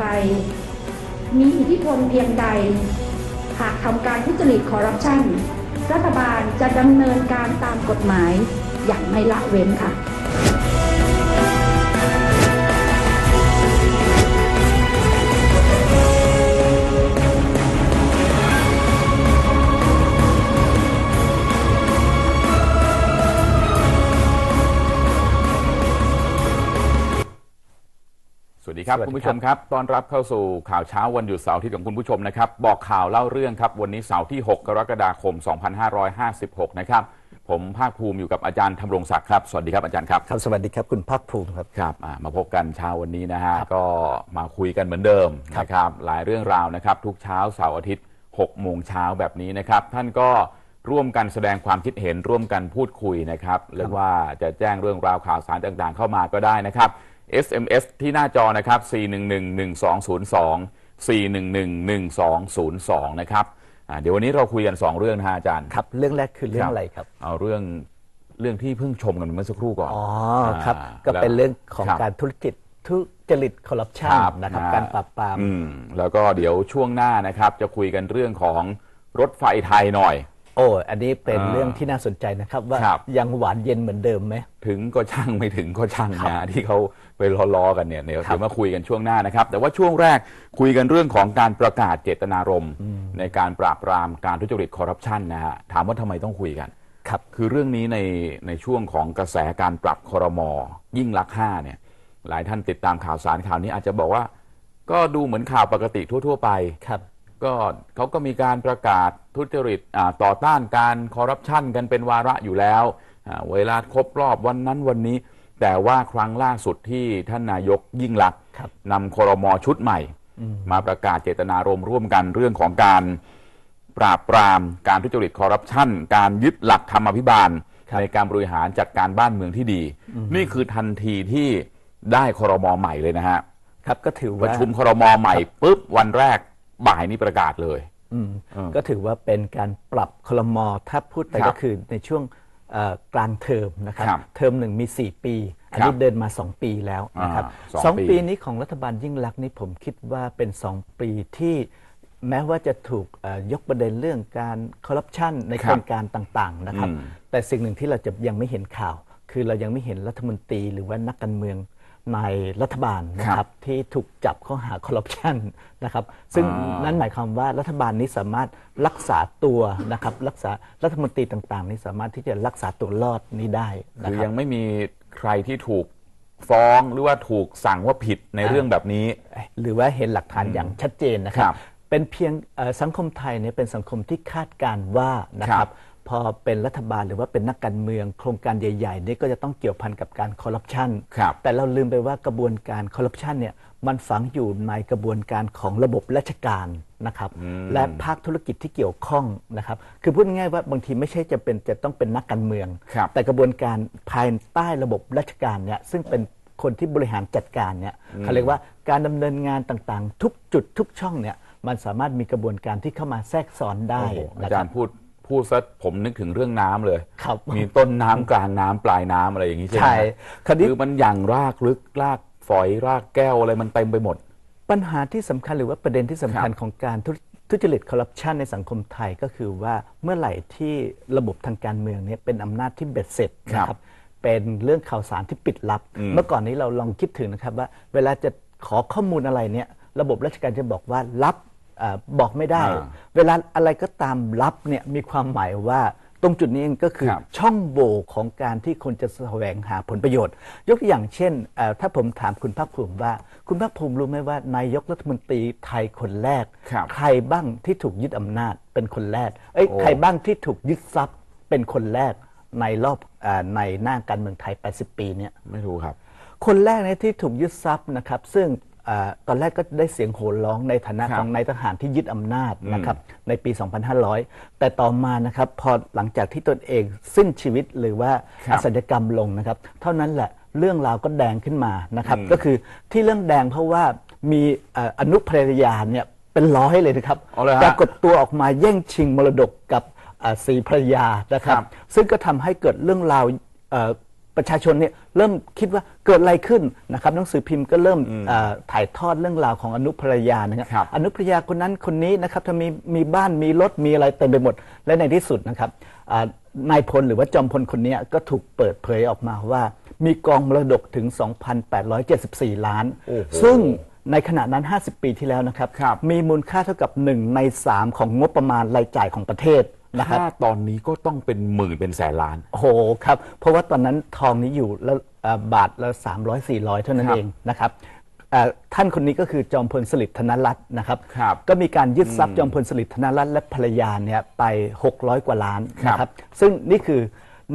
ใคร มีอิทธิพลเพียงใด หากทำการทุจริตคอร์รัปชันรัฐบาลจะดำเนินการตามกฎหมายอย่างไม่ละเว้นค่ะ วัสดีครับสวัสดีคุณผู้ชมครับต้อนรับเข้าสู่ข่าวเช้าวันหยุดเสาร์อาที่ของคุณผู้ชมนะครับ บอกข่าวเล่าเรื่องครับ วันนี้เสาร์ที่ 6 กรกฎาคม 2556 นะครับ ผมภาคภูมิอยู่กับอาจารย์ธำรงศักดิ์ครับ สวัสดีครับอาจารย์ครับครับ สวัสดีครับคุณภาคภูมิครับครับอ่ามาพบกันเช้าวันนี้นะฮะก็มาคุยกันเหมือนเดิมครับนะครับหลายเรื่องราวนะครับ ทุกเช้าเสาร์อาทิตย์6โมงเช้าแบบนี้นะครับ ท่านก็ร่วมกันแสดงความคิดเห็นร่วมกันพูดคุยนะครับเรียกว่าจะแจ้งเรื่องราวข่าวสารต่างๆ เข้ามาก็ได้นะครับ SMS ที่หน้าจอนะครับ 4111202 4111202 นะครับอ่าเดี๋ยววันนี้เราคุยกัน 2 เรื่องนะฮะอาจารย์ ครับ เรื่องแรกคือเรื่องอะไรครับ เอาเรื่องเรื่องที่เพิ่งชมกันเมื่อสักครู่ก่อนอ๋อครับ อ่าก็เป็นแล้วเรื่องของครับการธุรกิจทุจริตคอร์รัปชันครับนะครับนะการปราบปราม อืมแล้วก็เดี๋ยวช่วงหน้านะครับ จะคุยกันเรื่องของรถไฟไทยหน่อย โอ้อันนี้เป็นอ่าเรื่องที่น่าสนใจนะครับ ว่าครับยังหวานเย็นเหมือนเดิมไหมถึงก็ช่างไม่ถึงก็ช่างนะที่เขาไปล้อๆกันเนี่ยเดี๋ยวครับเดี๋ยวมาคุยกันช่วงหน้านะครับ แต่ว่าช่วงแรกคุยกันเรื่องของการประกาศเจตนารมณ์ ในการปราบปรามการทุจริตคอร์รัปชันนะฮะถามว่าทำไมต้องคุยกันครับคือเรื่องนี้ในในช่วงของกระแสการปรับคอรมอยิ่งลักษณ์ห้าเนี่ย หลายท่านติดตามข่าวสารข่าวนี้อาจจะบอกว่า ก็ดูเหมือนข่าวปกติทั่ว ๆ ไปครับ ก็เขาก็มีการประกาศ ทุจริตอ่าต่อต้านการคอร์รัปชันกันเป็นวาระอยู่แล้วอ่าเวลาครบรอบวันนั้นวันนี้ แต่ว่าครั้งล่าสุดที่ท่านนายกยิ่งลักษณ์ครับนำคอรมอชุดใหม่ มาประกาศเจตนารมณ์ร่วมกันเรื่องของการปราบปราม การทุจริตคอร์รัปชันการยึดหลักธรรมพิบาลครับในการบริหารจัดการบ้านเมืองที่ดี นี่คือทันทีที่ได้คอรมอใหม่เลยนะฮะครับก็ถือปว่าระชุมคอรมอใหม่ปุ๊บวันแรกบ่ายนี้ประกาศเลย อืมเออก็ถือว่าเป็นการปรับคลมอถ้าพูดไปครับก็คือในช่วงเอ่อกลางเทอมนะครับครับเทอมหนึ่งมี 4 ปี อันครันี้บเดินมา 2 ปีแล้วนะครับอ่าสองสองปีปีนี้ของรัฐบาลยิ่งลักษณ์นี่ผมคิดว่าเป็น 2 ปีที่แม้ว่าจะถูกเอ่อยกประเด็นเรื่องการคอร์รัปชันในคโครับรงการต่างๆนะครับอืมแต่สิ่งหนึ่งที่เราจะยังไม่เห็นข่าว คือเรายังไม่เห็นรัฐมนตรีหรือว่านักการเมือง ในรัฐบาลนะคครัรับบที่ถูกจับข้อหาคอร์รัปชันนะครับซึ่งอ่านั่นั่นหมายความว่ารัฐบาลนี้สามารถรักษาตัวนะครับรักษารัฐมนตรีต่างๆ นี้สามารถที่จะรักษาตัวรอดนี้ได้นะคือครับยังไม่มีใครที่ถูกฟ้องหรือว่าถูกสั่งว่าผิดในเรื่องแบบนี้ หรือว่าเห็นหลักฐานอย่างชัดเจนนะครัครับบเป็นเพียงเอ่อสังคมไทยเนี่ยเป็นสังคมที่คาดการณ์ว่านะคครัรับบ พอเป็นรัฐบาลหรือว่าเป็นนักการเมือง โครงการใหญ่ๆนี่ก็จะต้องเกี่ยวพันกับการคอร์รัปชันครับแต่เราลืมไปว่ากระบวนการคอร์รัปชันเนี่ยมันฝังอยู่ในกระบวนการของระบบราชการนะครับและภาคธุรกิจที่เกี่ยวข้องนะครับ คือพูดง่ายๆว่าบางทีไม่ใช่จะเป็นจะต้องเป็นนักการเมืองครับแต่กระบวนการภายใต้ระบบราชการเนี่ยซึ่งเป็นคนที่บริหารจัดการเนี่ยเขาเรียกว่าการดำเนินงานต่างๆ ทุกจุดทุกช่องเนี่ยมันสามารถมีกระบวนการที่เข้ามาแทรกซ้อนได้โอ้โหอานะคจารัรบย์พูด พูดซะผมนึกถึงเรื่องน้ำเลย ครับ มีต้นน้ำกลางน้ำปลายน้ำอะไรอย่างนี้ใช่ไหมใช่คราวนี้คือมันอย่างรากลึกรากฝอยรากแก้วอะไรมันเต็มไปหมด ปัญหาที่สำคัญหรือว่าประเด็นที่สำคัญครับของการทุทุจริตคอร์รัปชันในสังคมไทยก็คือว่าเมื่อไหร่ที่ระบบทางการเมืองเนี่ยเป็นอำนาจที่เบ็ดเสร็จนะคครัรับบเป็นเรื่องข่าวสารที่ปิดลับอืมเมื่อก่อนนี้เราลองคิดถึงนะครับว่าเวลาจะขอข้อมูลอะไรเนี่ยระบบราชการจะบอกว่ารับเออ บอกไม่ได้อ่าเวลาอะไรก็ตามรับเนี่ยมีความหมายว่าตรงจุดนี้เองก็คือครับช่องโหว่ของการที่คนจะแสวงหาผลประโยชน์ ยกตัวอย่างเช่นเอ่อถ้าผมถามคุณภาคภูมิว่า คุณภาคภูมิรู้ไหมว่านายกรัฐมนตรีไทยคนแรกครับใครบ้างที่ถูกยึดอำนาจเป็นคนแรกเอ้ยโอ้ใครบ้างที่ถูกยึดทรัพย์เป็นคนแรกในรอบเออในหน้าการเมืองไทย 80 ปีเนี่ยไม่รู้ครับ คนแรกเนี่ยที่ถูกยึดทรัพย์นะครับ ซึ่งเออ ตอนแรกก็ได้เสียงโห่ร้องในฐานะครับของนายทหารที่ยึดอำนาจนะครับในปี 2500 แต่ต่อมานะครับพอหลังจากที่ตนเองสิ้นชีวิตหรือว่าครับอสัญญกรรมลงนะครับ เท่านั้นแหละเรื่องราวก็แดงขึ้นมานะครับอืมก็คือที่เรื่องแดงเพราะว่ามีเอ่ออนุภรรยาเนี่ยเป็นร้อยเลยนะครับเอาเลยฮะปรากฏตัวออกมาแย่งชิงมรดกกับอ่าสีภรรยานะครับครับซึ่งก็ทำให้เกิดเรื่องราวเอ่อ ประชาชนเนี่ยเริ่มคิดว่าเกิดอะไรขึ้นนะครับหนังสือพิมพ์ก็เริ่มเอ่อถ่ายทอดเรื่องราวของอนุภรรยานะครับครับ อนุภรรยาคนนั้นคนนี้นะครับถ้ามีมีบ้านมีรถมีอะไรเต็มไปหมด และในที่สุดนะครับอ่านายพลหรือว่าจอมพลคนเนี้ยก็ถูกเปิดเผยออกมาว่า มีกองมรดกถึง 2,874 ล้าน โอ้โหซึ่งในขณะนั้น 50 ปีที่แล้วนะครับ ครับ มีมูลค่าเท่ากับ 1 ใน 3 ของงบประมาณรายจ่ายของประเทศ นะครับ ถ้าตอนนี้ก็ต้องเป็นหมื่นเป็นแสนล้าน โอ้โหครับ เพราะว่าตอนนั้นทองนี้อยู่ละเอ่อบาทละ300 400 เท่านั้นครับ เองนะครับเอ่อท่านคนนี้ก็คือจอมพลสฤษดิ์ธนรัตน์นะครับ ครับ ก็มีการยึดทรัพย์จอมพลสฤษดิ์ธนรัตน์และภรรยาเนี่ยไป 600 กว่าล้านครับนะครับ ซึ่งนี่คือ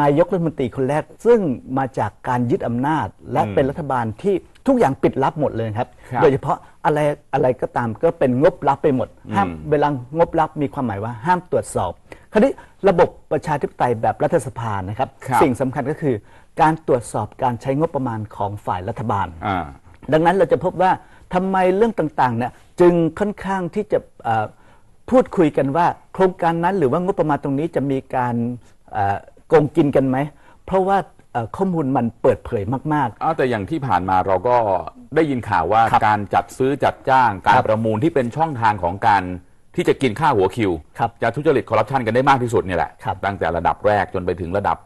นายกรัฐมนตรีคนแรก ซึ่งมาจากการยึดอำนาจ และเป็นรัฐบาลที่ทุกอย่างปิดลับหมดเลยครับ ครับโดยเฉพาะอะไรอะไรก็ตามก็เป็นงบลับไปหมด ห้ามเวลางบลับมีความหมายว่าห้ามตรวจสอบ คราวนี้ระบบประชาธิปไตยแบบรัฐสภานะครับ ครับสิ่งสำคัญก็คือ การตรวจสอบการใช้งบประมาณของฝ่ายรัฐบาล อ่า ดังนั้นเราจะพบว่าทำไมเรื่องต่างๆเนี่ยจึงค่อนข้างที่จะเอ่อพูดคุยกันว่าโครงการนั้นหรือว่างบประมาณตรงนี้จะมีการเอ่อโกงกินกันไหม เพราะว่าเอ่อข้อมูลมันเปิดเผยมาก อ้าวแต่อย่างที่ผ่านมาเราก็ได้ยินข่าวว่าครับการจัดซื้อจัดจ้าง การครับประมูลที่เป็นช่องทางของการ ที่จะกินค่าหัวคิว ครับ จะทุจริตคอร์รัปชันกันได้มากที่สุดเนี่ยแหละ ครับ ตั้งแต่ระดับแรกจนไปถึงระดับ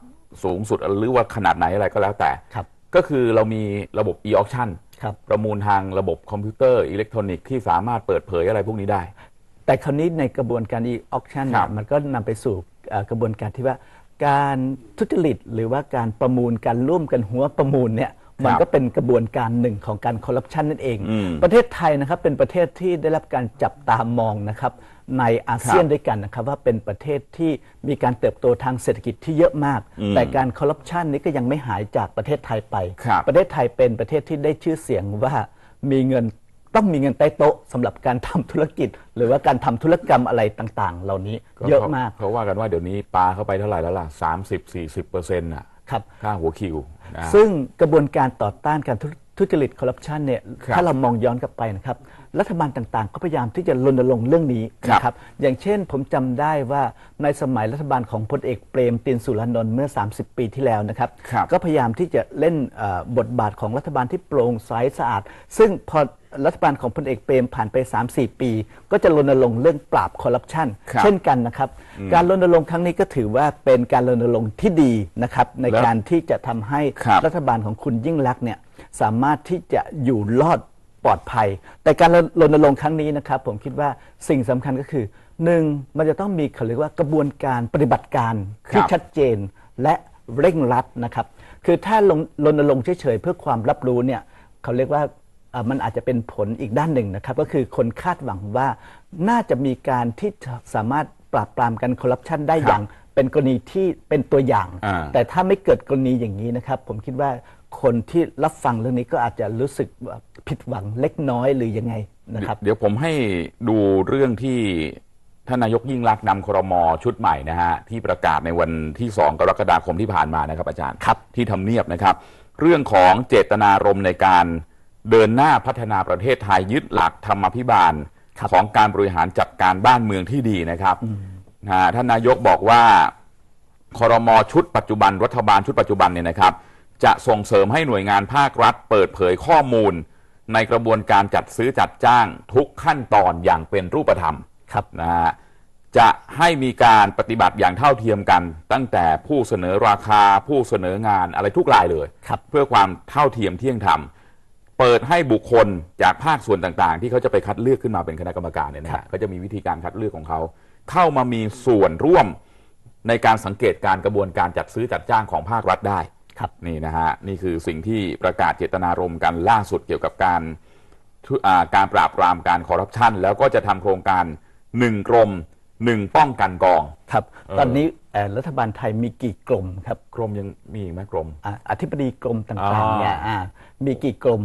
สูงสุดหรือว่าขนาดไหนอะไรก็แล้วแต่ ครับ ก็คือเรามีระบบ e-auction ครับ ประมูลทางระบบคอมพิวเตอร์อิเล็กทรอนิกส์ที่สามารถเปิดเผยอะไรพวกนี้ได้ๆแต่คราวนี้ในกระบวนการ e-auction ครัเนี่บยมันก็นำไปสู่เอ่อกระบวนการที่ว่า การทุจริตหรือว่าการประมูลการร่วมกันหัวประมูลเนี่ย มันก็เป็นกระบวนการหนึ่งของการคอร์รัปชันนั่นเองอืมประเทศไทยนะครับเป็นประเทศที่ได้รับการจับตามองนะครับในอาเซียนครับด้วยกันนะครับว่าเป็นประเทศที่มีการเติบโตทางเศรษฐกิจที่เยอะมาก แต่การคอร์รัปชันนี้ก็ยังไม่หายจากประเทศไทยไปครับประเทศไทยเป็นประเทศที่ได้ชื่อเสียงว่ามีเงินต้องมีเงินใต้โต๊ะสำหรับการทำธุรกิจ หรือว่าการทำธุรกรรมอะไรต่างๆ เหล่านี้เยอะมากเขาว่ากันว่าเดี๋ยวนี้ปลาเข้าไปเท่าไหร่แล้วล่ะสามสิบสี่สิบเปอร์เซ็นต์อะ ครับค่าหัวคิวนะซึ่งกระบวนการต่อต้านการทุทุจริตคอร์รัปชันเนี่ยครับถ้าเรามองย้อนกลับไปนะครับ รัฐบาลต่างๆ ก็พยายามที่จะรณรงค์เรื่องนี้ครับนะครับอย่างเช่นผมจำได้ว่าในสมัยรัฐบาลของพลเอกเปรมตินสุรานนท์เมื่อ 30 ปีที่แล้วนะครับ ครับ ก็พยายามที่จะเล่นเอ่อบทบาทของรัฐบาลที่โปร่งใสสะอาด ซึ่งพอ รัฐบาลของพลเอกเปรมผ่านไป 3-4 ปี ก็จะรณรงค์เรื่องปราบคอร์รัปชันครับเช่นกันนะครับ การรณรงค์ครั้งนี้ก็ถือว่าเป็นการรณรงค์ที่ดีนะครับ ในแล้วการที่จะทำให้ครับ รัฐบาลของคุณยิ่งลักษณ์เนี่ยสามารถที่จะอยู่รอดปลอดภัย แต่การรณรงค์ครั้งนี้นะครับ ผมคิดว่าสิ่งสำคัญก็คือหนึ่งมันจะต้องมีเขาเรียกว่ากระบวนการปฏิบัติการที่ครับ ชัดเจนและเร่งรัดนะครับ คือถ้าลงรณรงค์เฉยๆเพื่อความรับรู้เนี่ยเขาเรียกว่าเอ่อ มันอาจจะเป็นผลอีกด้านหนึ่งนะครับ ก็คือคนคาดหวังว่าน่าจะมีการที่จะสามารถปราบปรามกันคอร์รัปชันได้ครับอย่างเป็นกรณีที่เป็นตัวอย่างอ่าแต่ถ้าไม่เกิดกรณีอย่างนี้นะครับ ผมคิดว่าคนที่รับฟังเรื่องนี้ก็อาจจะรู้สึกว่าผิดหวังเล็กน้อยหรือยังไงนะครับ เดี๋ยวผมให้ดูเรื่องที่ท่านนายกยิ่งรักษณ์นำครมชุดใหม่นะฮะที่ประกาศในวันที่ 2 กรกฎาคมที่ผ่านมานะครับอาจารย์ครับที่ทำเนียบนะครับ เรื่องของเจตนารมณ์ในการ เดินหน้าพัฒนาประเทศไทยยึดหลักธรรมาภิบาลครับของการบริหารจัดการบ้านเมืองที่ดีนะครับนะฮะท่านนายกบอกว่าคอรมอชุดปัจจุบันรัฐบาลชุดปัจจุบันเนี่ยนะครับ จะส่งเสริมให้หน่วยงานภาครัฐ เปิดเผยข้อมูล ในกระบวนการจัดซื้อจัดจ้างทุกขั้นตอนอย่างเป็นรูปธรรมครับนะฮะจะให้มีการปฏิบัติอย่างเท่าเทียมกัน ตั้งแต่ผู้เสนอราคาผู้เสนองานอะไรทุกรายเลยครับเพื่อความเท่าเทียมเที่ยงธรรม เปิดให้บุคคลจากภาคส่วนต่างๆ ที่เขาจะไปคัดเลือกขึ้นมาเป็นคณะกรรมการเนี่ยนะฮะก็จะมีวิธีการคัดเลือกของเขา เข้ามามีส่วนร่วมในการสังเกตการกระบวนการจัดซื้อจัดจ้างของภาครัฐได้ครับนี่นะฮะนี่คือสิ่งที่ประกาศเจตนารมณ์กันล่าสุดเกี่ยวกับการทุอ่าการปราบปรามการคอร์รัปชันแล้วก็จะทำโครงการหนึ่งกรมหนึ่งป้องกันกอง ครับเออตอนนี้เอ่อรัฐบาลไทยมีกี่กรมครับกรมยังมีอีกไหมกรม อ่าอธิบดีกรมต่างอ่าๆเนี่ยอ่ามีกี่กรม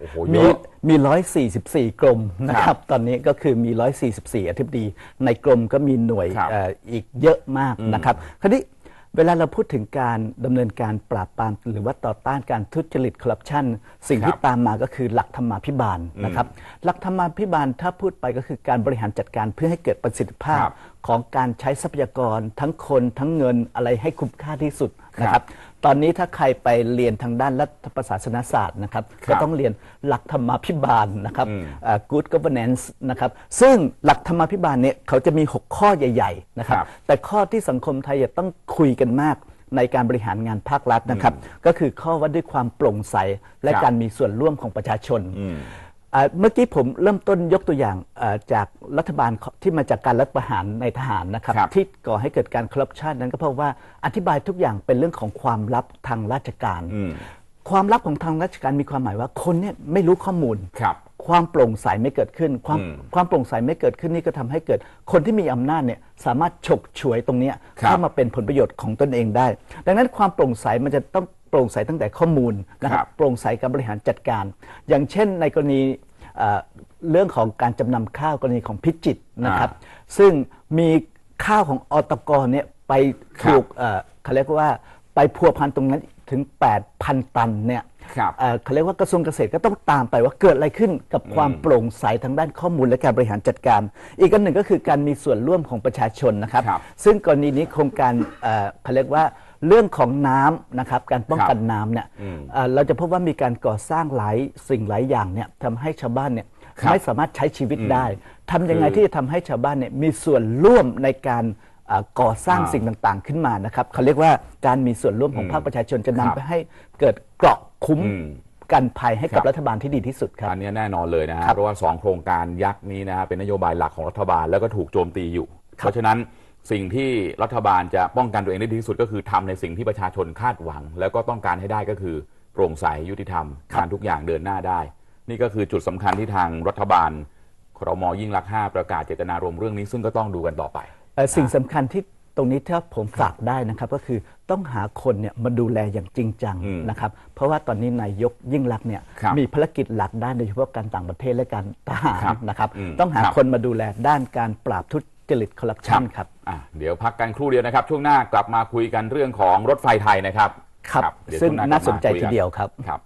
โอ้โหมีเยอะ มีร้อยสี่สิบสี่กรมนะคครัรับบตอนนี้ก็คือมีร้อยสี่สิบสี่อธิบดี ในกรมก็มีหน่วยครับเอ่ออีกเยอะมากนะครับ คราวนี้เวลาเราพูดถึงการดำเนินการปราบปรามหรือว่าต่อต้านการทุจริตคอร์รัปชันสิ่งที่ครับตามมาก็คือหลักธรรมาภิบาลนะครับ หลักธรรมาภิบาลถ้าพูดไปก็คือการบริหารจัดการเพื่อให้เกิดประสิทธิภาพ ครับ ของการใช้ทรัพยากรทั้งคนทั้งเงินอะไรให้คุ้มค่าที่สุด นะครับ ตอนนี้ถ้าใครไปเรียนทางด้านรัฐประศาสนศาสตร์นะครับครับก็ต้องเรียนหลักธรรมาภิบาลนะครับอืมอ่า good governance นะครับ ซึ่งหลักธรรมาภิบาลเนี่ยเขาจะมี 6 ข้อใหญ่ ๆ นะครับครับ แต่ข้อที่สังคมไทยจะต้องคุยกันมากในการบริหารงานภาครัฐนะครับ ก็คือข้อว่าด้วยความโปร่งใสและครับการมีส่วนร่วมของประชาชนอืมอ่า เมื่อกี้ผมเริ่มต้นยกตัวอย่างอ่าจากรัฐบาลที่มาจากการรัฐประหารในทหารนะครับครับที่ก่อให้เกิดการคอร์รัปชันนั้นก็เพราะว่าอธิบายทุกอย่างเป็นเรื่องของความลับทางราชการอืมความลับของทางราชการมีความหมายว่าคนเนี่ยไม่รู้ข้อมูลครับความโปร่งใสไม่เกิดขึ้น ความอืมความโปร่งใสไม่เกิดขึ้นนี่ก็ทำให้เกิด คนที่มีอำนาจเนี่ยสามารถฉกฉวยตรงเนี้ยครับเข้ามาเป็นผลประโยชน์ของตนเองได้ ดังนั้นความโปร่งใสมันจะต้อง โปร่งใสตั้งแต่ข้อมูลนะคครัรับบโปร่งใสการบริหารจัดการ อย่างเช่นในกรณีเอ่อเรื่องของการจำนำข้าวกรณีของพิจิตรนะครับ ซึ่งมีข้าวของอตกเนี่ยไปถูกเอ่อเขาเรียกว่าไปพัวพันตรงนั้นถึง 8,000 ตันเนี่ยครับเอ่อเขาเรียกว่ากระทรวงเกษตรก็ต้องตามไปว่าเกิดอะไรขึ้นกับความโปร่งใสทางด้านข้อมูลและการบริหารจัดการ อีกอันหนึ่งก็คือการมีส่วนร่วมของประชาชนนะครับครับซึ่งกรณีนี้โครงการเอ่อเขาเรียกว่า เรื่องของน้ำนะครับการป้องกันน้ำเนี่ยอืมเอ่อเราจะพบว่ามีการก่อสร้างหลายสิ่งหลายอย่างเนี่ยทำให้ชาวบ้านเนี่ยครับไม่สามารถใช้ชีวิตได้ทำยังไงคือที่จะทำให้ชาวบ้านเนี่ยมีส่วนร่วมในการเอ่อก่อสร้างอ่าสิ่งต่างๆขึ้นมานะครับเขาเรียกว่าการมีส่วนร่วมของภาคประชาชนจะนำครับไปให้เกิดเกราะคุ้มอืมกันภัยให้ครักับบรัฐบาลที่ดีที่สุดครับอันนี้แน่นอนเลยนะฮะครับเพราะว่า 2 โครงการยักษ์นี้นะฮะเป็นนโยบายหลักของรัฐบาลแล้วก็ถูกโจมตีอยู่ เพราะฉะนั้น สิ่งที่รัฐบาลจะป้องกันตัวเองได้ดีที่สุดก็คือทำในสิ่งที่ประชาชนคาดหวัง แล้วก็ต้องการให้ได้ก็คือโปร่งใสยุติธรรมการทุกอย่างเดินหน้าได้ นี่ก็คือจุดสำคัญที่ทางรัฐบาลครมยิ่งรักษณ์ห้าประกาศเจตนารมณ์เรื่องนี้ซึ่งก็ต้องดูกันต่อไปเอ่อสิ่งสำคัญที่ตรงนี้ถ้าผมฝากได้นะครับก็คือต้องหาคนเนี่ยมาดูแลอย่างจริงจังอืมนะครับเพราะว่าตอนนี้นายกยิ่งรักษณ์เนี่ยครับมีภารกิจหลักด้านโดยเฉพาะการต่างประเทศและการทหารครับนะครับอืมต้องหาครับคนมาดูแลด้านการปราบทุ จริตคอร์รัปชันครับอะเดี๋ยวพักกันครู่เดียวนะครับ ช่วงหน้ากลับมาคุยกันเรื่องของรถไฟไทยนะครับครับ เดี๋ยวซึ่งช่วหกลับน่าสนใจมคุกัทีเดียวครับ ครับ